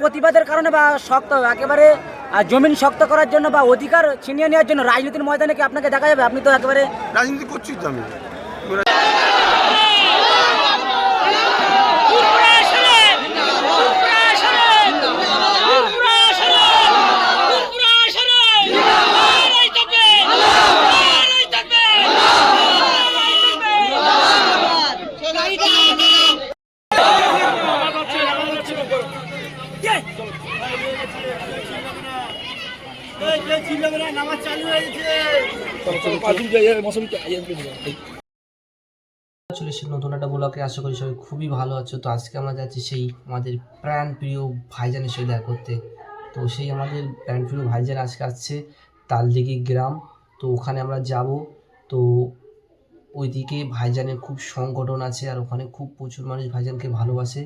প্রতিবাদের কারণে বা শক্ত, একেবারে জমিন শক্ত করার জন্য বা অধিকার ছিনিয়ে নেওয়ার জন্য রাজনীতির ময়দানে কি আপনাকে দেখা যাবে? আপনি তো একেবারে রাজনীতি করছি তো আমি। চলে এসেছি নতুন একটা ব্লকে আশা করি সবাই খুবই ভালো আছো। তো আজকে আমরা যাচ্ছি সেই আমাদের প্রাণ প্রিয় ভাইজানের সাথে দেখা করতে। তো সেই আমাদের প্রাণ প্রিয় ভাইজান আজকে আসছে তালদিঘি গ্রাম। তো ওখানে আমরা যাব। তো ওইদিকে ভাইজানের খুব সংগঠন আছে আর ওখানে খুব প্রচুর মানুষ ভাইজানকে ভালোবাসে।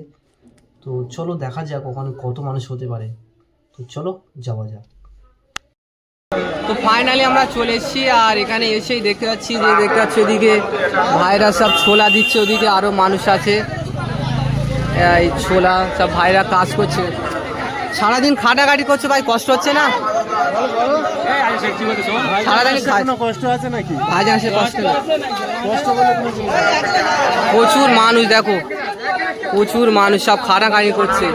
তো চলো দেখা যাক ওখানে কত মানুষ হতে পারে। তো চলো যাওয়া যাক। তো ফাইনালি আমরা চলে এসেছি আর এখানে এসেই দেখতে পাচ্ছি যে দেখতে পাচ্ছি ওদিকে ভাইরা সব ছোলা দিচ্ছে ওদিকে আরও মানুষ আছে। এই ছোলা সব ভাইরা কাজ করছে। সারাদিন খাটাখাটি করছে ভাই কষ্ট হচ্ছে না। প্রচুর মানুষ দেখো। প্রচুর মানুষ সব খাটাখাটি করছে।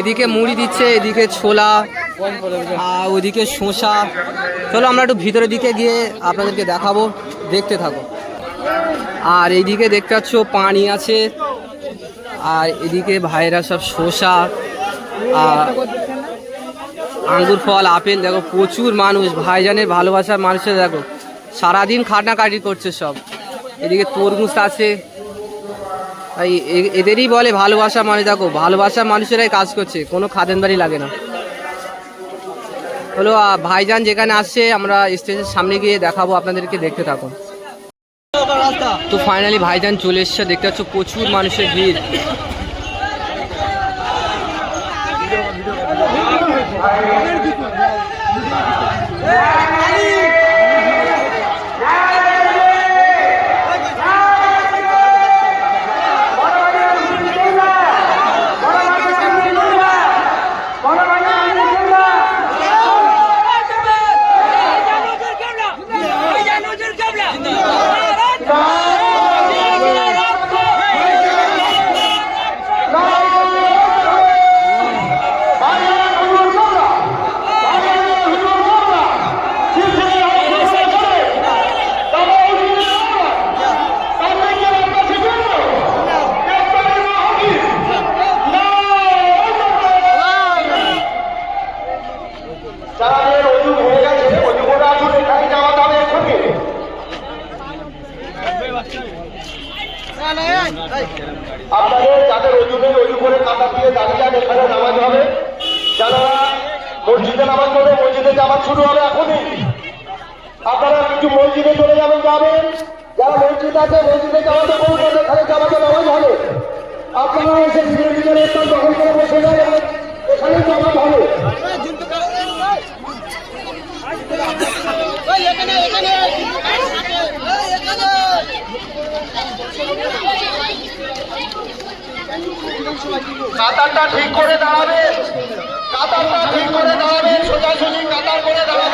এদিকে মুড়ি দিচ্ছে এদিকে ছোলা আর ওদিকে শসা। চলো আমরা একটু ভিতরের দিকে গিয়ে আপনাদেরকে দেখাবো। দেখতে থাকো। আর এইদিকে দেখতে পাচ্ছ পানি আছে। আর এদিকে ভাইরা সব শসা। আর আঙ্গুর, ফল, আপেল, দেখো প্রচুর মানুষ। ভাইজানের ভালোবাসার মানুষের দেখো, সারাদিন খাটাখাটি করছে সব। এদিকে তরমুজ আছে। এদেরই বলে ভালোবাসা মানুষ। দেখো ভালোবাসা মানুষেরাই কাজ করছে। কোনো খাদেনদারি লাগে না। হলো ভাইজান যেখানে আসছে, আমরা স্টেজের সামনে গিয়ে দেখাবো, আপনাদেরকে দেখতে থাকুন। তো ফাইনালি ভাইজান চলে এসছে, দেখতে পাচ্ছ প্রচুর মানুষের ভিড়। যাদের অজু হয়ে গেছে অজু করে আসুন এখানে যাওয়া যাবে এক্ষুনি আপনাদের যাদের অজু নেই অজু করে কাতা এখানে নামাজ হবে। যারা মসজিদে নামাজ পড়বে মসজিদে যাওয়া শুরু হবে এখনই। আপনারা একটু মসজিদে চলে যাবেন যাবেন। যারা মসজিদ আছে, মসজিদে যাওয়াতে বলবেন এখানে যাওয়াতে নামাজ হবে। আপনারা এসে নিজের নিজের স্থান দখল করে বসে যাবেন। এখানে নামাজ হবে। কাতারটা ঠিক করে দাঁড়াবে কাতারটা ঠিক করে দাঁড়াবে সোজাসুজি কাতার করে দাঁড়াবেন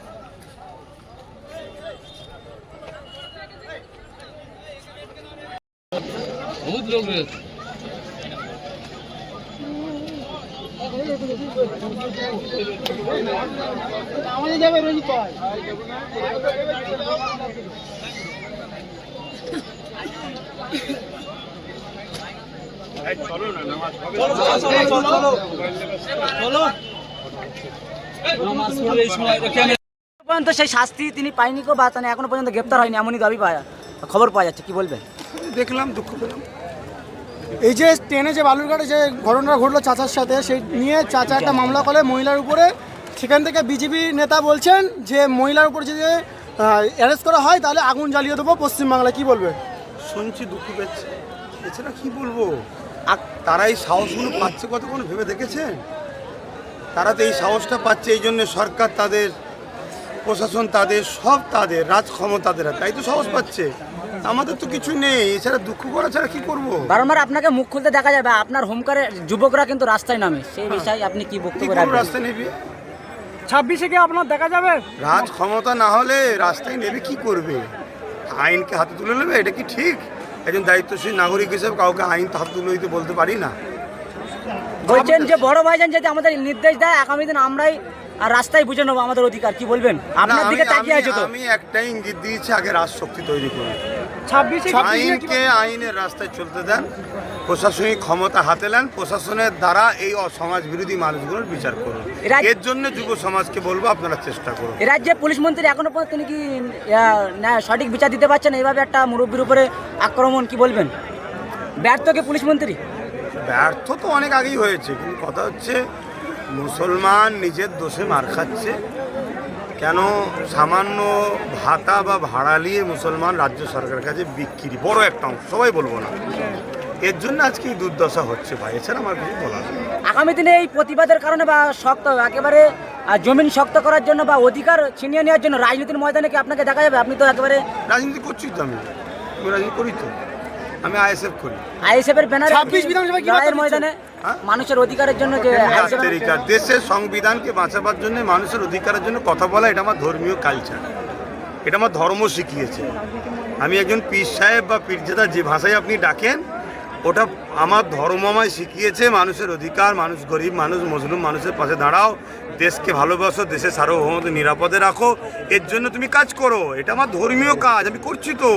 আমাদের যাবে পর্যন্ত সেই শাস্তি তিনি পায়নি কো বা এখনও পর্যন্ত গ্রেপ্তার হয়নি, এমনই দাবি পাওয়া খবর পাওয়া যাচ্ছে, কি বলবে? দেখলাম, দুঃখ পেলাম। এই যে ট্রেনে যে বালুরঘাটে যে ঘটনা ঘটলো চাচার সাথে, সেই নিয়ে চাচা একটা মামলা করে মহিলার উপরে। সেখান থেকে বিজেপি নেতা বলছেন যে মহিলার উপর যদি অ্যারেস্ট করা হয়, তাহলে আগুন জ্বালিয়ে দেবো পশ্চিমবাংলায়। কি বলবে? শুনছি দুঃখ পেয়েছে। এছাড়া কি বলব? আর তারা এই সাহসগুলো পাচ্ছে কতক্ষণ ভেবে দেখেছে তারা তো এই সাহসটা পাচ্ছে, এই জন্য সরকার তাদের, প্রশাসন তাদের, সব তাদের রাজ হাতে। তাই তো সাহস পাচ্ছে। আমাদের তো কিছু নেই এছাড়া দুঃখ করা ছাড়া কি করব? বারবার আপনাকে মুখ খুলতে দেখা যাবে আপনার হোমকারের যুবকরা কিন্তু রাস্তায় নামে। সেই বিষয়ে আপনি কি বক্তব্য রাখবেন? রাস্তায় নেবে? ছাব্বিশে কি আপনার দেখা যাবে? রাজ ক্ষমতা না হলে রাস্তায় নেবে কি করবে? আইনকে হাতে তুলে নেবে এটা কি ঠিক? একজন দায়িত্বশীল নাগরিক হিসেবে কাউকে আইন তো হাতে তুলে দিতে বলতে পারি না। বলছেন যে বড় ভাইজান যদি আমাদের নির্দেশ দেয় আগামী দিন আমরাই আর রাস্তায় বুঝে নেব আমাদের অধিকার কি বলবেন? আপনার আমি- দিকে তাকিয়ে আমি- আছে তো। আমি একটাই ইঙ্গিত দিয়েছি আগে রাজশক্তি তৈরি করুন। আইনকে আইনের রাস্তায় চলতে দেন। প্রশাসনিক ক্ষমতা হাতে নেন। প্রশাসনের দ্বারা এই সমাজ বিরোধী মানুষগুলোর বিচার করুন। এরা- এর জন্য যুব সমাজকে বলব আপনারা চেষ্টা করুন। এ রাজ্যে পুলিশ মন্ত্রী এখনও পর্যন্ত তিনি কি না সঠিক বিচার দিতে পারছেন এইভাবে একটা মুরব্বীর উপরে আক্রমণ কি বলবেন? ব্যর্থ কি পুলিশ মন্ত্রী? ব্যর্থ তো অনেক আগেই হয়েছে কিন্তু কথা হচ্ছে মুসলমান নিজের দোষে মার খাচ্ছে। কেন সামান্য ভাতা বা ভাড়া নিয়ে মুসলমান রাজ্য সরকারের কাছে বিক্রি? বড় একটা অংশ সবাই বলব না। এর জন্য আজকে এই দুর্দশা হচ্ছে ভাই এছাড়া আমার কিছু বলার আগামী দিনে এই প্রতিবাদের কারণে বা শক্ত একেবারে জমিন শক্ত করার জন্য বা অধিকার ছিনিয়ে নেওয়ার জন্য রাজনীতির ময়দানে কি আপনাকে দেখা যাবে? আপনি তো একেবারে রাজনীতি করছি তো আমি। আমি রাজনীতি করি তো। আমি আইএসএফ করি। আইএসএফ এর ব্যানারে 26 বিধানসভা কি লড়াইয়ের ময়দানে হ্যাঁ? মানুষের অধিকারের জন্য যে আন্তরিকা দেশের সংবিধানকে বাঁচাবার জন্য মানুষের অধিকারের জন্য কথা বলা এটা আমার ধর্মীয় কালচার এটা আমার ধর্ম শিখিয়েছে। আমি একজন পীর সাহেব বা পীরজাদা যে ভাষায় আপনি ডাকেন ওটা আমার ধর্ম আমায় শিখিয়েছে মানুষের অধিকার মানুষ গরিব মানুষ মজলুম মানুষের পাশে দাঁড়াও দেশকে ভালোবাসো দেশের সার্বভৌমত্ব নিরাপদে রাখো এর জন্য তুমি কাজ করো এটা আমার ধর্মীয় কাজ আমি করছি তো।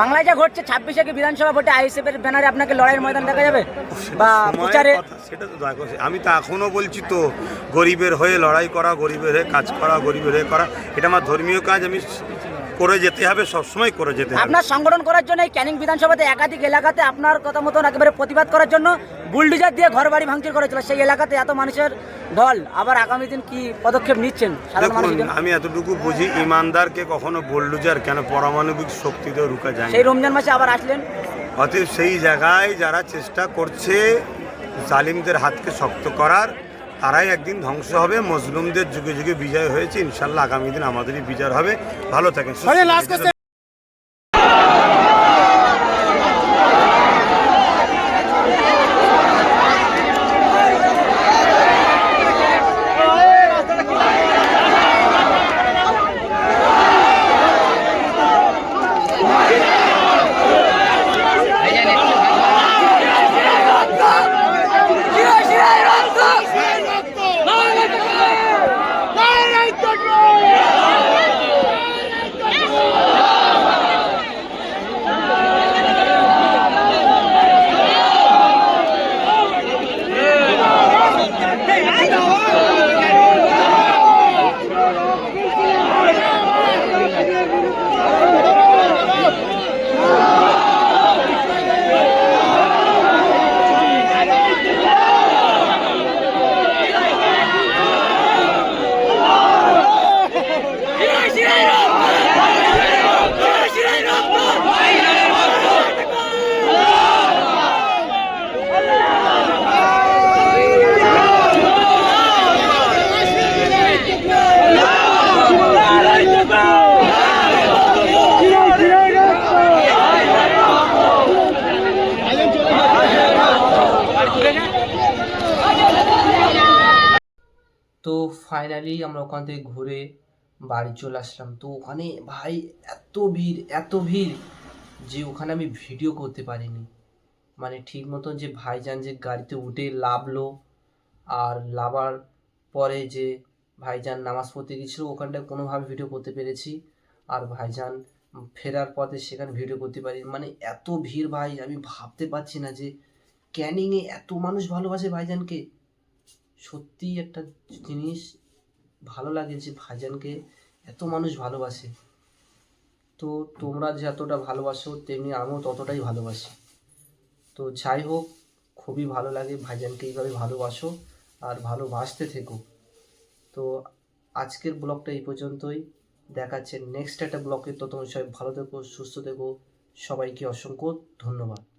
বাংলায় যা ঘটছে ছাব্বিশে কি বিধানসভা ভোটে আইএসএফ এর ব্যানারে আপনাকে লড়াইয়ের ময়দান দেখা যাবে? বা প্রচারে সেটা তো দেখো আমি তো এখনও বলছি তো গরিবের হয়ে লড়াই করা গরিবের হয়ে কাজ করা গরিবের হয়ে করা এটা আমার ধর্মীয় কাজ আমি করে যেতে হবে সবসময় করে যেতে হবে। আপনার সংগঠন করার জন্য এই ক্যানিং বিধানসভাতে একাধিক এলাকাতে আপনার কথা মতন একেবারে প্রতিবাদ করার জন্য বুলডোজার দিয়ে ঘর বাড়ি ভাঙচুর করেছিল। সেই এলাকাতে এত মানুষের দল আবার আগামী দিন কি পদক্ষেপ নিচ্ছেন? দেখুন আমি এতটুকু বুঝি ইমানদারকে কখনো বোল্ডুজার কেন পারমাণবিক শক্তিতেও রুকা যায় সেই রমজান মাসে আবার আসলেন? অতএব সেই জায়গায় যারা চেষ্টা করছে জালিমদের হাতকে শক্ত করার তারাই একদিন ধ্বংস হবে। মজলুমদের যুগে যুগে বিজয় হয়েছে। ইনশাল্লাহ আগামী দিন আমাদেরই বিজয় হবে। ভালো থাকেন। তো ফাইনালি আমরা ওখান থেকে ঘুরে বাড়ি চলে আসলাম। তো ওখানে ভাই এত ভিড় এত ভিড় যে ওখানে আমি ভিডিও করতে পারিনি। মানে ঠিক মতন যে ভাইজান যে গাড়িতে উঠে লাভলো আর লাভার পরে যে ভাইজান নামাজ পড়তে গেছিল ওখানটায় কোনোভাবে ভিডিও করতে পেরেছি। আর ভাইজান ফেরার পথে সেখানে ভিডিও করতে পারি মানে এত ভিড় ভাই, আমি ভাবতে পারছি না যে ক্যানিংয়ে এত মানুষ ভালোবাসে ভাইজানকে। সত্যিই একটা জিনিস ভালো লাগে যে ভাইজানকে এত মানুষ ভালোবাসে। তো তোমরা যতটা ভালোবাসো, তেমনি আমিও ততটাই ভালোবাসি। তো যাই হোক, খুবই ভালো লাগে ভাইজানকে এইভাবে ভালোবাসো আর ভালোবাসতে থেকো। তো আজকের ব্লগটা এই পর্যন্তই। দেখাচ্ছে নেক্সট একটা ব্লগে। তো তোমার সবাই ভালো থেকো, সুস্থ থেকো। সবাইকে অসংখ্য ধন্যবাদ।